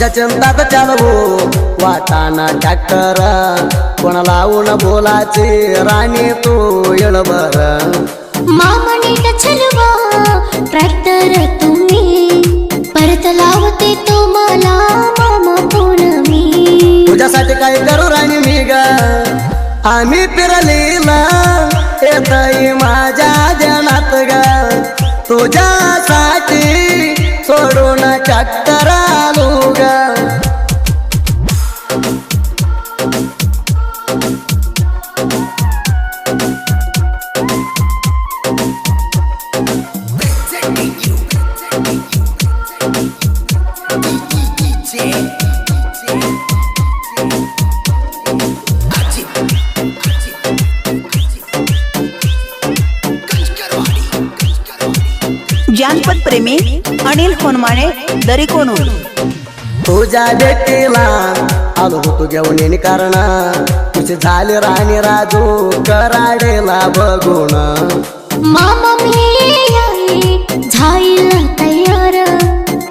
तुझ्या चिंतात चालवू वाटाना ट्रॅक्टर कोणा लावून बोलाचे राणी तू येळबर मामा नीट चलवा ट्रॅक्टर तुम्ही. परत लावते तुम्हाला मामा कोण मी? तुझ्यासाठी काय करू राणी मी ग. आम्ही फिरलेला येतई माझ्या ध्यानात ग. तुझ्यासाठी सोडून चक्कर जानपद प्रेमी अनिल होनमाने दरी कोणून. तुझ्या भेटीला आलो होतो घेऊन येणे कारण तुझे झाले राणी राजू कराडेला बघून. मामा मी आहे झाईल तयार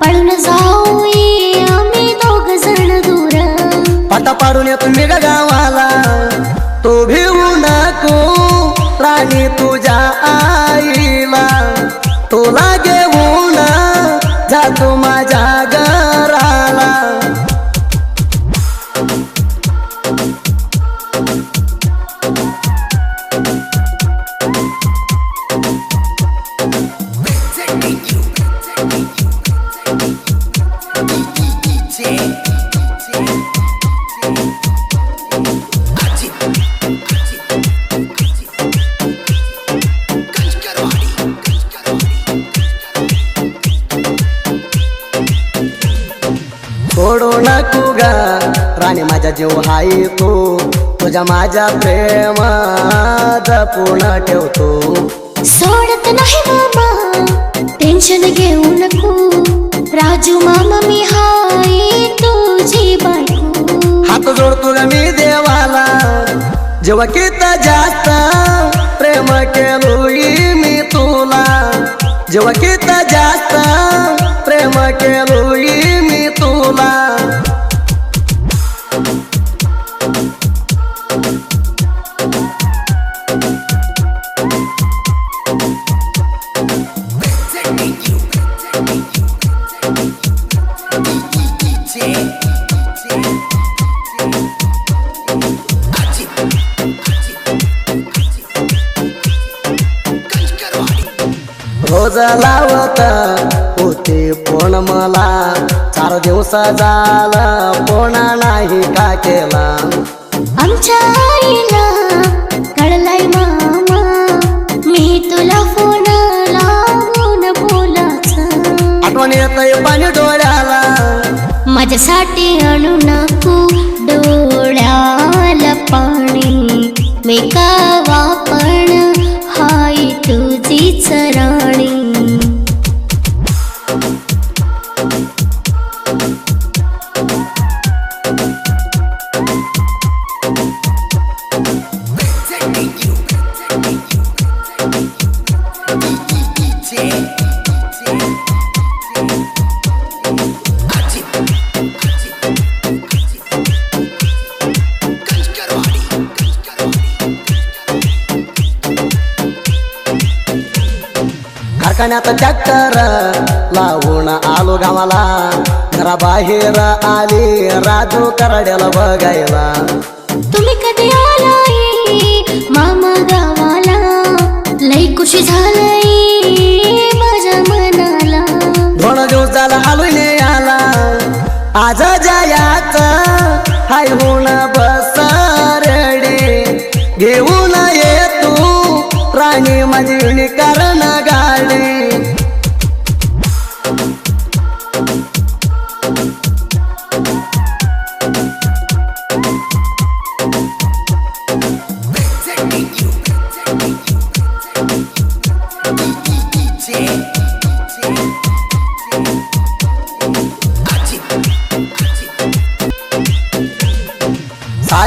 पळून जाऊ ये आम्ही दोघ जण दूर. पाटा पाडून येतो मी ग गावाला तू भिवू नको. राणी तुझ्या आईला तुला घेऊन जातो माझ्या घराला सोडू नको ग. राणी माझ्या जीव हाय तू तुझ्या माझ्या प्रेम जपून ठेवतो. सोडत नाही मामा टेन्शन घेऊ नको. राजू मामा मी हाय तुझी बायको हात जोडतो ग मी देवाला. जेव्हा कित जास्त प्रेम केलोई मी तुला. जेव्हा कित जास्त प्रेम केलोई मी तुला रोज लावत होते फोन मला चार दिवस झाला फोन नाही का केला? आमच्या आईला कळलाय मामा मी तुला फोन लावून बोलाचा आठवण येतय पाणी डोळ्याला. माझ्यासाठी आणू नको कारखान्यात चक्कर लावून आलो गावाला. घराबाहेर आली राजू करड्याला बघायला. तुम्ही कधी आला लई खुशी झालंय? माझ्या मनाला. दोन दिवस झाला आलो ने आला आज जयाच हाय होण बस रेडे. घेऊन ये तू प्राणी माझी कारण गाडी.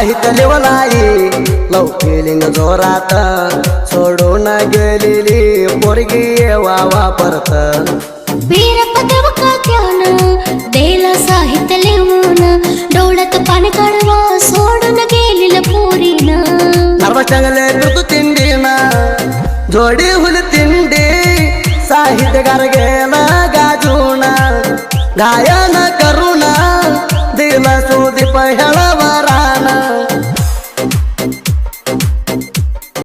माहित नाही लव फिलिंग जोरात सोडून गेलेली पोरगी येवा वापरत बीरप देव कात्यान देला साहित्य लिहून डोळ्यात पाणी काढवा सोडून गेलेलं पोरीन नर्व चांगले मृदू तिंडीन जोडी हुल तिंडी साहित्यगार गेला गाजून गायन